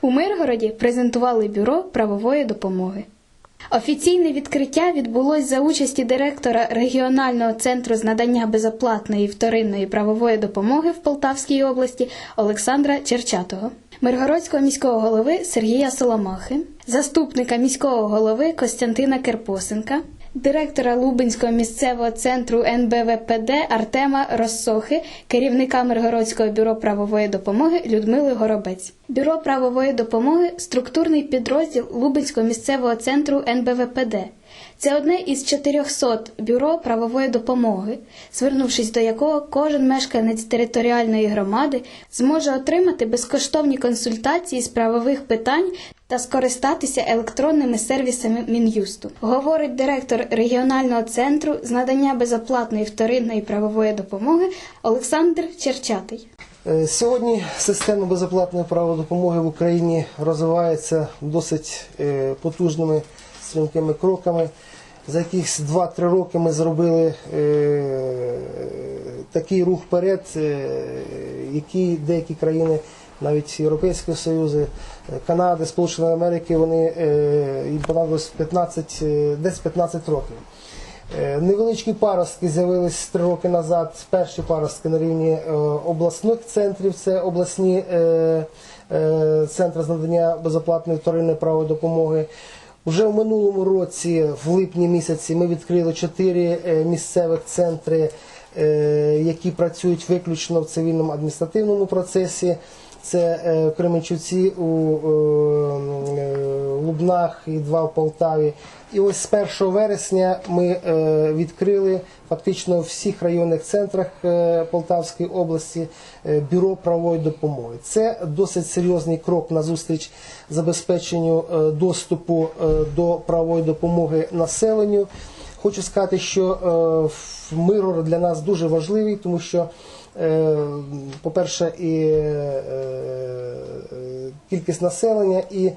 У Миргороді презентували бюро правової допомоги. Офіційне відкриття відбулось за участі директора регіонального центру з надання безоплатної вторинної правової допомоги в Полтавській області Олександра Черчатого, Миргородського міського голови Сергія Соломахи, заступника міського голови Костянтина Керпосенка, директора Лубенського місцевого центру НБВПД Артема Россохи, керівника Миргородського бюро правової допомоги Людмили Горобець. Бюро правової допомоги структурний підрозділ Лубенського місцевого центру НБВПД. Це одне із 400 бюро правової допомоги, звернувшись до якого кожен мешканець територіальної громади зможе отримати безкоштовні консультації з правових питань та скористатися електронними сервісами Мін'юсту, говорить директор регіонального центру з надання безоплатної вторинної правової допомоги Олександр Черчатий. Е, Сьогодні система безоплатної правової допомоги в Україні розвивається досить е, потужними стрімкими кроками. За якихось 2-3 роки ми зробили е, такий рух вперед, е, який деякі країни, навіть Європейського Союзу, Канади, Сполученої Америки, вони е, їм понадобилось 15, е, десь 15 років. Невеличкі паростки з'явились три роки назад. Перші паростки на рівні обласних центрів, це обласні центри з надання безоплатної вторинної правої допомоги. Уже в минулому році, в липні місяці, ми відкрили чотири е, місцевих центри, е, які працюють виключно в цивільному адміністративному процесі. Це е, в Кременчуці, у е, е, Лубнах і два в Полтаві. І ось з 1 вересня ми е, відкрили фактично в всіх районних центрах е, Полтавської області е, бюро правової допомоги. Це досить серйозний крок назустріч забезпеченню доступу до правової допомоги населенню. Хочу сказати, що Миргород для нас дуже важливий, тому що, по-перше, і кількість населення, і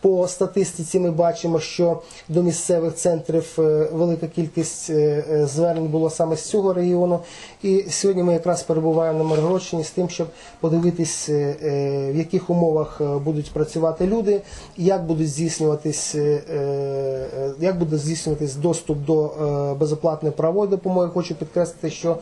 по статистиці ми бачимо, що до місцевих центрів е, велика кількість е, е, звернень було саме з цього регіону. І сьогодні ми якраз перебуваємо на Миргородщині з тим, щоб подивитись, е, е, в яких умовах е, будуть працювати люди, як будуть здійснюватись, е, е, як буде здійснюватись доступ до е, безоплатної правової допомоги. Хочу підкреслити, що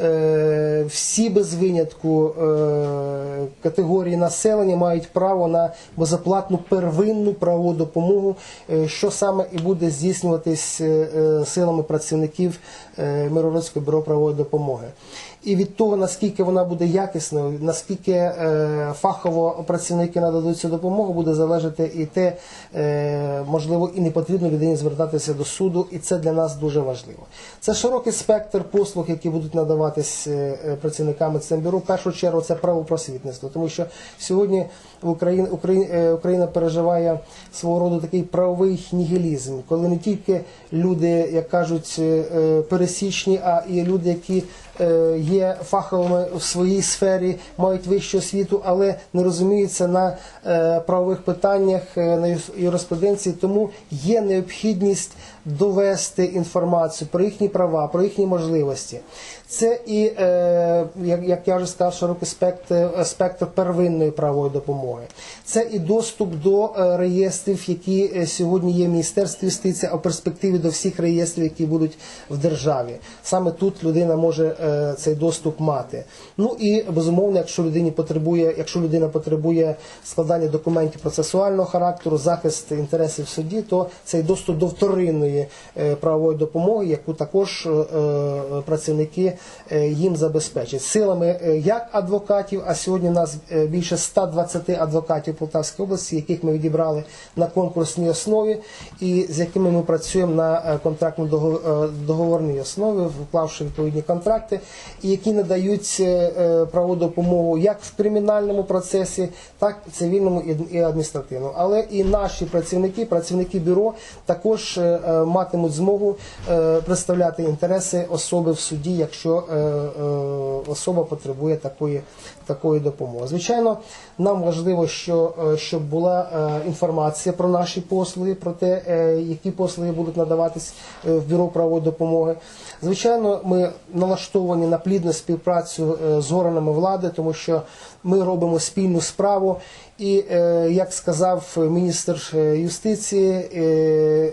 е, всі без винятку е, категорії населення мають право на безоплатну первинну правову допомогу, е, що саме і буде здійснюватись е, е, силами працівників Миргородського бюро правової допомоги. І від того, наскільки вона буде якісною, наскільки фахово працівники нададуть цю допомогу, буде залежати і те, можливо, і не потрібно людині звертатися до суду, і це для нас дуже важливо. Це широкий спектр послуг, які будуть надаватись працівниками цим бюро. В першу чергу це правопросвітництво, тому що сьогодні в Україні, Україна, переживає свого роду такий правовий нігілізм, коли не тільки люди, як кажуть, е, е, пересічні, а і люди, які є фаховими в своїй сфері, мають вищу освіту, але не розуміються на е, правових питаннях, е, на юриспруденції. Тому є необхідність довести інформацію про їхні права, про їхні можливості. Це і, е, як, я вже сказав, широкий спектр, спектр первинної правової допомоги. Це і доступ до е, реєстрів, які е, сьогодні є в Міністерстві юстиції, а в перспективі до всіх реєстрів, які будуть в державі. Саме тут людина може е, цей доступ мати. Ну і безумовно, якщо людині потребує, якщо людина потребує складання документів процесуального характеру, захист інтересів в суді, то цей доступ до вторинної е, правової допомоги, яку також е, е, працівники е, їм забезпечать силами е, як адвокатів. А сьогодні в нас е, більше 120 адвокатів Полтавської області, яких ми відібрали на конкурсній основі, і з якими ми працюємо на е, контрактно дого- е, договорній основі, вклавши відповідні контракти, і які надають е, е, правову допомогу як в кримінальному процесі, так і цивільному і- адміністративному. Але і наші працівники, працівники бюро, також е, матимуть змогу представляти інтереси особи в суді, якщо особа потребує такої, такої допомоги. Звичайно, нам важливо, що, е, щоб була е, інформація про наші послуги, про те, е, які послуги будуть надаватись в бюро правової допомоги. Звичайно, ми налаштовані на плідну співпрацю з органами влади, тому що ми робимо спільну справу. І як сказав міністр юстиції,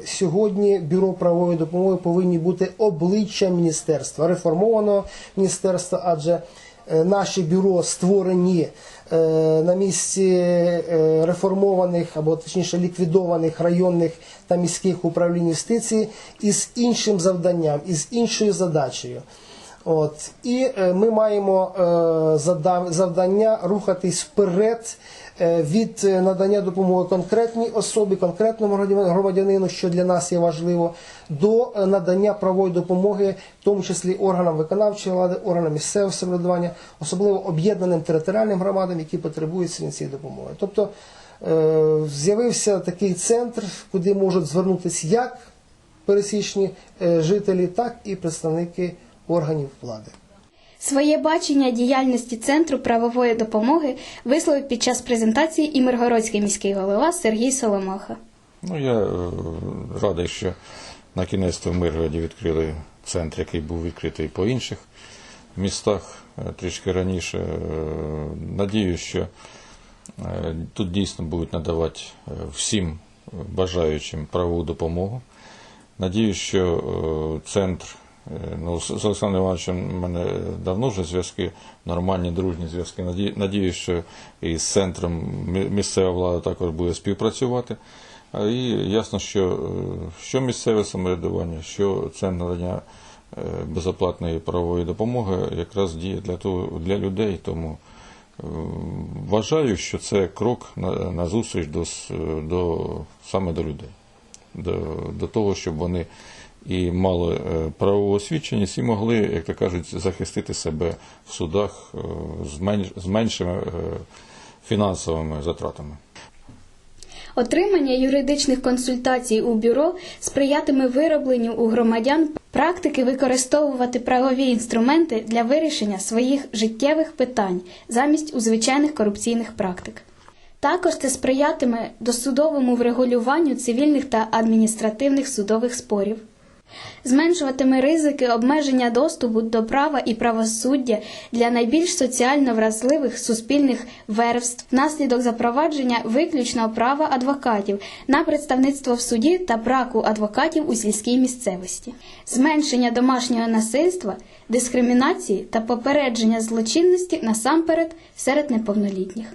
сьогодні бюро правової допомоги повинні бути обличчя міністерства, реформованого міністерства, адже наші бюро створені е, на місці е, реформованих або точніше ліквідованих районних та міських управлінь юстиції із іншим завданням, із іншою задачею. От і е, ми маємо е, завдання рухатись вперед е, від надання допомоги конкретній особі, конкретному громадянину, що для нас є важливо, до надання правової допомоги, в тому числі органам виконавчої влади, органам місцевого самоврядування, особливо об'єднаним територіальним громадам, які потребують цієї допомоги. Тобто з'явився такий центр, куди можуть звернутися як пересічні жителі, так і представники органів влади. Своє бачення діяльності Центру правової допомоги висловив під час презентації і Миргородський міський голова Сергій Соломаха. Ну, я е, радий, що на кінець в Миргороді відкрили центр, який був відкритий по інших містах е, трішки раніше. Е, Надію, що тут дійсно будуть надавати всім бажаючим правову допомогу. Надію, що центр, ну, з Олександром Івановичем у мене давно вже зв'язки, нормальні дружні зв'язки. Надію, що і з центром місцева влада також буде співпрацювати. І ясно, що, е, що місцеве самоврядування, що центр надання е, безоплатної правової допомоги якраз діє для того для людей. Тому е, вважаю, що це крок на, на зустріч до, до саме до людей до, до того, щоб вони і мали е, правову освіченість, і могли, як то кажуть, захистити себе в судах е, з, менш, з меншими е, фінансовими затратами. Отримання юридичних консультацій у бюро сприятиме виробленню у громадян практики використовувати правові інструменти для вирішення своїх життєвих питань замість у звичайних корупційних практик. Також це сприятиме досудовому врегулюванню цивільних та адміністративних судових спорів. Зменшуватиме ризики обмеження доступу до права і правосуддя для найбільш соціально вразливих суспільних верств внаслідок запровадження виключного права адвокатів на представництво в суді та браку адвокатів у сільській місцевості, зменшення домашнього насильства, дискримінації та попередження злочинності насамперед серед неповнолітніх.